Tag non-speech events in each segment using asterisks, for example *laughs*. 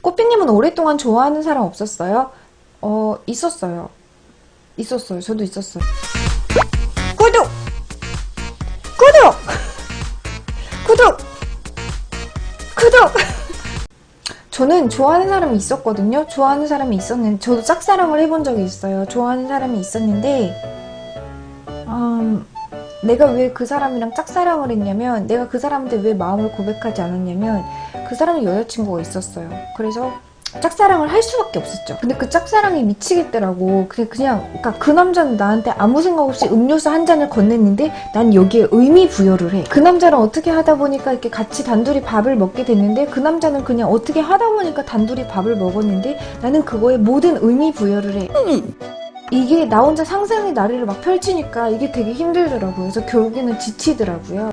꽃피님은 오랫동안 좋아하는 사람 없었어요? 어, 있었어요. 있었어요. 저도 있었어요. 구독! 구독! *laughs* 구독! 구독! *laughs* 저는 좋아하는 사람이 있었거든요. 좋아하는 사람이 있었는데, 저도 짝사랑을 해본 적이 있어요. 좋아하는 사람이 있었는데, 음, 내가 왜 그 사람이랑 짝사랑을 했냐면, 내가 그 사람한테 왜 마음을 고백하지 않았냐면, 그 사람이 여자친구가 있었어요. 그래서 짝사랑을 할 수밖에 없었죠. 근데 그 짝사랑이 미치겠더라고. 그냥, 그냥, 그러니까 그 남자는 나한테 아무 생각 없이 음료수 한 잔을 건넸는데 난 여기에 의미 부여를 해. 그 남자랑 어떻게 하다 보니까 이렇게 같이 단둘이 밥을 먹게 됐는데 그 남자는 그냥 어떻게 하다 보니까 단둘이 밥을 먹었는데 나는 그거에 모든 의미 부여를 해. 이게 나 혼자 상상의 나래를 막 펼치니까 이게 되게 힘들더라고요. 그래서 결국에는 지치더라고요.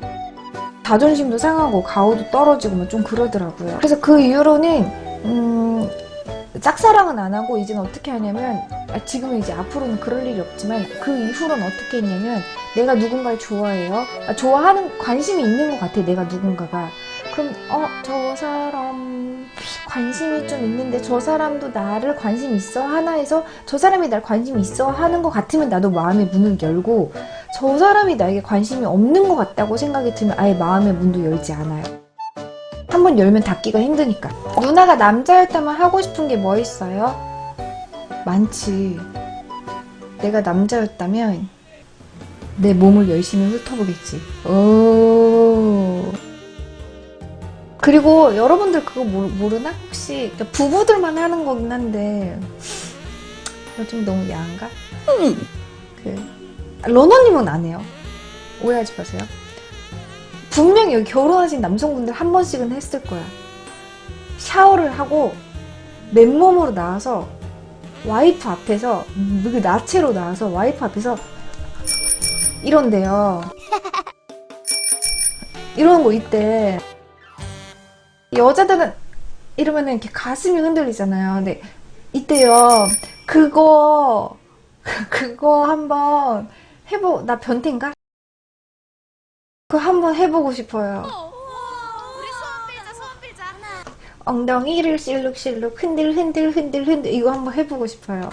자존심도 상하고 가오도 떨어지고 뭐좀 그러더라고요. 그래서 그 이후로는 음, 짝사랑은 안 하고 이제는 어떻게 하냐면 아, 지금은 이제 앞으로는 그럴 일이 없지만 그 이후로는 어떻게 했냐면 내가 누군가를 좋아해요. 아, 좋아하는 관심이 있는 것 같아. 내가 누군가가. 그럼 어 저 사람 관심이 좀 있는데 저 사람도 나를 관심 있어 하나 해서 저 사람이 날 관심 있어 하는 것 같으면 나도 마음의 문을 열고 저 사람이 나에게 관심이 없는 것 같다고 생각이 들면 아예 마음의 문도 열지 않아요. 한 번 열면 닫기가 힘드니까. 누나가 남자였다면 하고 싶은 게 뭐 있어요? 많지. 내가 남자였다면 내 몸을 열심히 훑어보겠지. 오. 그리고 여러분들 그거 모르, 모르나? 혹시 그러니까 부부들만 하는 거긴 한데 좀 너무 야한가? 그 러너님은 안 해요. 오해하지 마세요. 분명히 여기 결혼하신 남성분들 한 번씩은 했을 거야. 샤워를 하고 맨몸으로 나와서 와이프 앞에서 그 나체로 나와서 와이프 앞에서 이런데요. 이런 거 있대. 여자들은 이러면은 이렇게 가슴이 흔들리잖아요. 근데 이때요. 그거 *laughs* 그거 한번 해보 나 변태인가? 그거 한번 해보고 싶어요. 우리 소원 빌자 소원 빌자 엉덩이를 실룩실룩 흔들 흔들 흔들 흔들 이거 한번 해보고 싶어요.